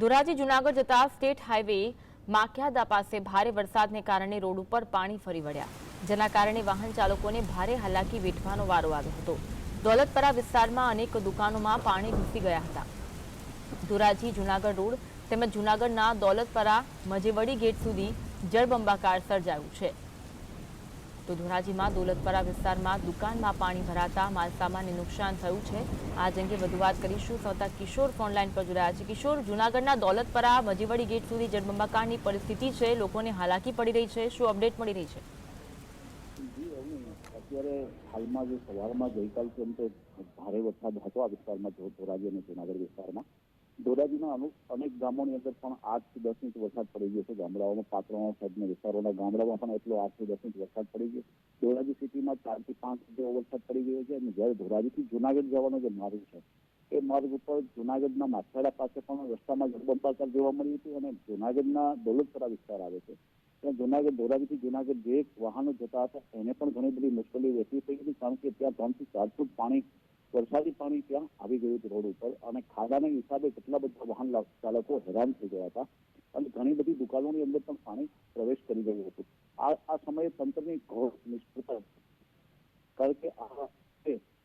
ધોરાજી જુનાગઢ જતા state highway માખ્યાદા પાસે ભારે વરસાદને કારણે રોડ ઉપર પાણી ફરી વળ્યા. જેના કારણે વાહન ચાલકોને ભારે હાલાકી વેઠવાનો વારો આવ્યો હતો. દોલતપરા વિસ્તારમાં અનેક દુકાનોમાં પાણી ઘૂસી ગયા હતા. ધોરાજી જુનાગઢ રોડ તેમજ જુનાગઢના દોલતપરા મજેવડી ગેટ સુધી જળબંબાકાર સર્જાયું છે. તો ધોરાજીમાં દોલતપરા વિસ્તારમાં દુકાનમાં પાણી ભરાતા માલસામાનને નુકસાન થયું છે. આ જ અંગે વધુ વાત કરીશું. સૌતા કિશોર ફોનલાઈન પર જોડાયા છે. કિશોર, જુનાગઢના દોલતપરા મજીવડી ગેટ સુધી જળબંબાકારની પરિસ્થિતિ છે. લોકોને હાલાકી પડી રહી છે. શું અપડેટ મળી રહી છે? અત્યારે હાલમાં જે સવારમાં ગઈકાલથી એમ તો ભારે વરસાદ હતો આ વિસ્તારમાં ધોરાજી અને જુનાગઢ વિસ્તારમાં. ધોરાજીના અમુક, અનેક ગામોની અંદર પણ આઠથી દસ ઇંચ વરસાદ પડી ગયો છે. ગામડાઓમાં, પાત્રોમાં સાઈડના વિસ્તારોના ગામડામાં પણ એટલો આઠથી દસ ઇંચ વરસાદ પડી ગયો. ધોરાજી સિટીમાં ચારથી પાંચ ઇંચ વરસાદ પડી ગયો છે અને જ્યારે ધોરાજીથી જુનાગઢ જવાનો જે માર્ગ છે, એ માર્ગ ઉપર જુનાગઢના માછાડા પાસે પણ રસ્તામાં જળબંબાકાર જોવા મળ્યું હતું અને જુનાગઢના દોલતપરા વિસ્તાર આવે છે. ત્યાં જુનાગઢ, ધોરાજીથી જુનાગઢ જે વાહનો જતા હતા, એને પણ ઘણી બધી મુશ્કેલી વહેતી થઈ હતી, કારણ કે ત્યાં ત્રણથી ચાર ફૂટ પાણી વરસાદી પાણી ત્યાં આવી ગયું હતું રોડ ઉપર અને ખાડાના હિસાબે કેટલા બધા વાહન ચાલકો હેરાન થઈ ગયા હતા અને ઘણી બધી દુકાનોની અંદર પણ પાણી પ્રવેશ કરી ગયું હતું. આ આ સમયે તંત્રની ઘોર નિષ્ફળતા કારણ કે આ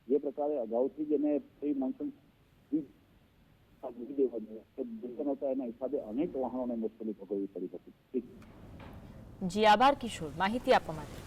જે પ્રકારે અગાઉથી જ એને પ્રી મોન્સૂન એના હિસાબે અનેક વાહનોને મુશ્કેલી ભોગવવી પડી હતી. જી, આભાર કિશોર. માહિતી આપવા માટે.